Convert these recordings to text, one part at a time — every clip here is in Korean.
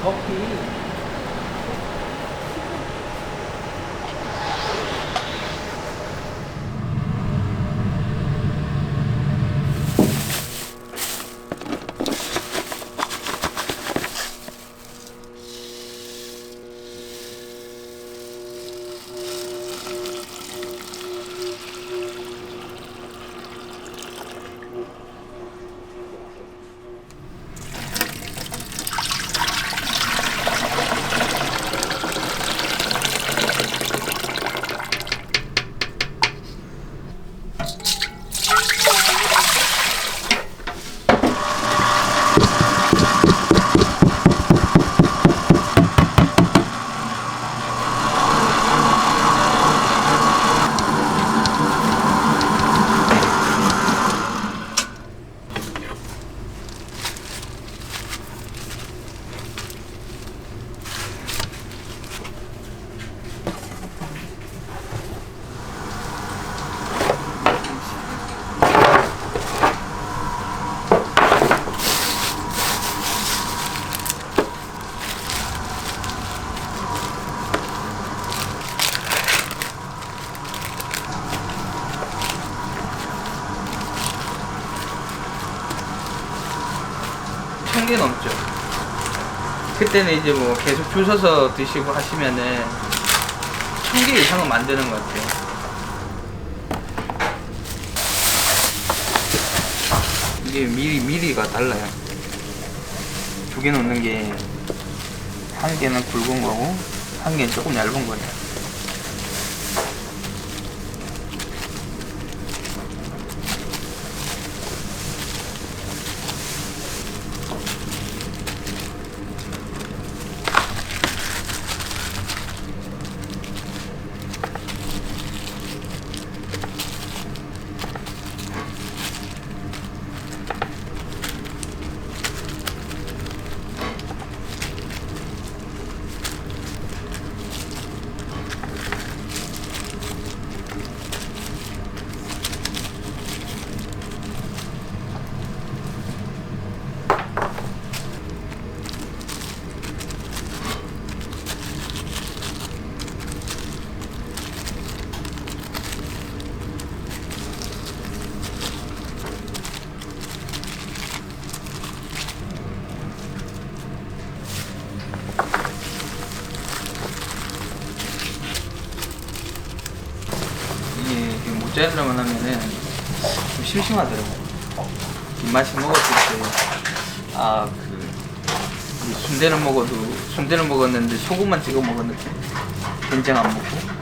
커피. 천 개 넘죠. 그때는 이제 뭐 계속 줄 서서 드시고 하시면은 천 개 이상은 만드는 것 같아요. 이게 미리 미리가 달라요. 두 개 넣는 게 한 개는 굵은 거고 한 개는 조금 얇은 거예요. 모짜렐라만 하면은 좀 심심하더라고요. 입맛이 먹었을 때, 아, 그, 이 순대를 먹어도, 순대를 먹었는데 소금만 찍어 먹었는데, 된장 안 먹고.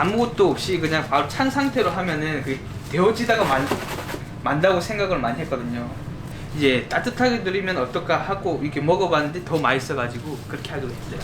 아무것도 없이 그냥 바로 찬 상태로 하면은 그 데워지다가 만, 만다고 생각을 많이 했거든요. 이제 따뜻하게 드리면 어떨까 하고 이렇게 먹어봤는데 더 맛있어가지고 그렇게 하기로 했어요.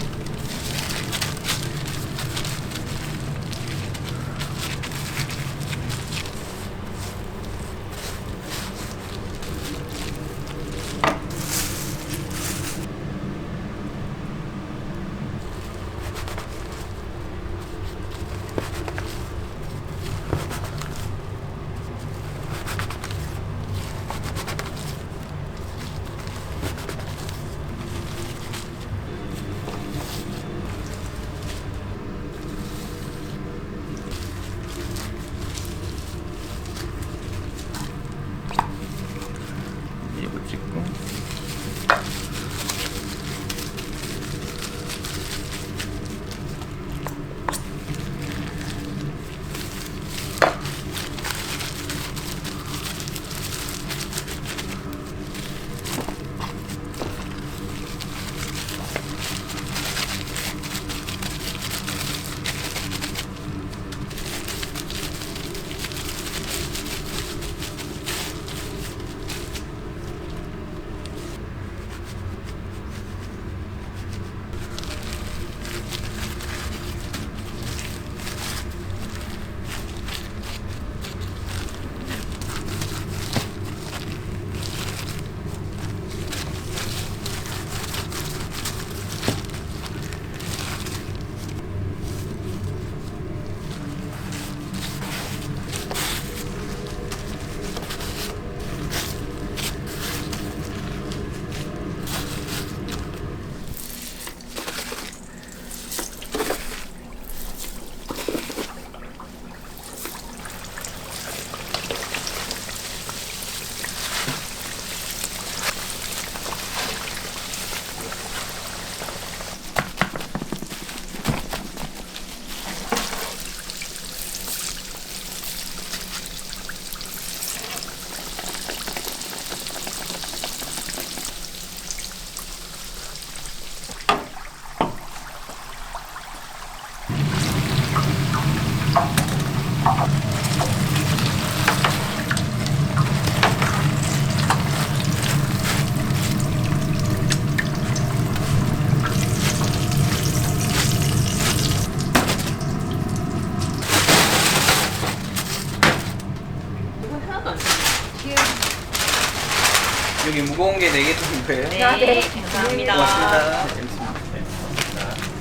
게 4개 드린 거예요? 네, 아, 네. 감사합니다. 고맙습니다.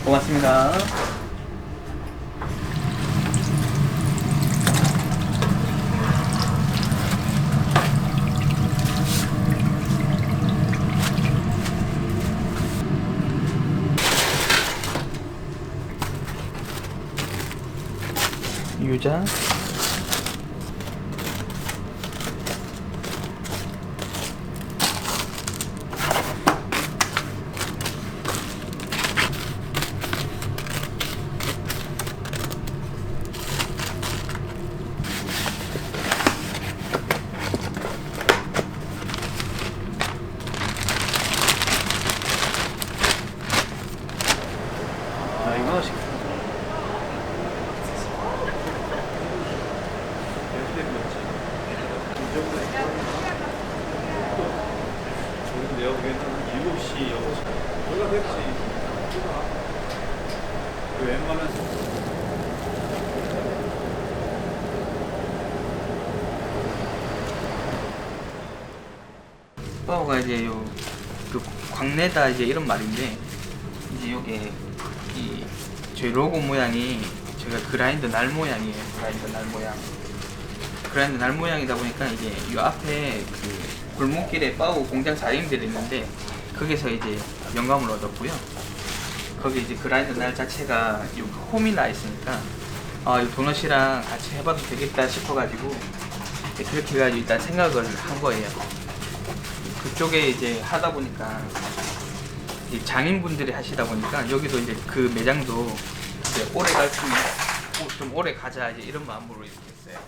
고맙습니다. 유자 아 이거 하시 내가 보기에는 7시, 6시. 내가 됐지. 웬만한 파워가 이제 요 그 광내다 이제 이런 말인데 이제 요게 이 저희 로고 모양이 제가 그라인더 날 모양이에요 그라인더 날 모양 그라인더 날 모양이다 보니까 이제 요 앞에 그 골목길에 파워 공장 사장님들이 있는데 거기서 이제 영감을 얻었고요 거기 이제 그라인더 날 자체가 요 홈이 나 있으니까 아, 이 도넛이랑 같이 해봐도 되겠다 싶어가지고 그렇게 해가지고 일단 생각을 한 거예요. 그쪽에 이제 하다 보니까 이 장인분들이 하시다 보니까 여기도 이제 그 매장도 이제 오래 갈 수, 있- 좀 오래 가자 이제 이런 마음으로 이렇게 했어요.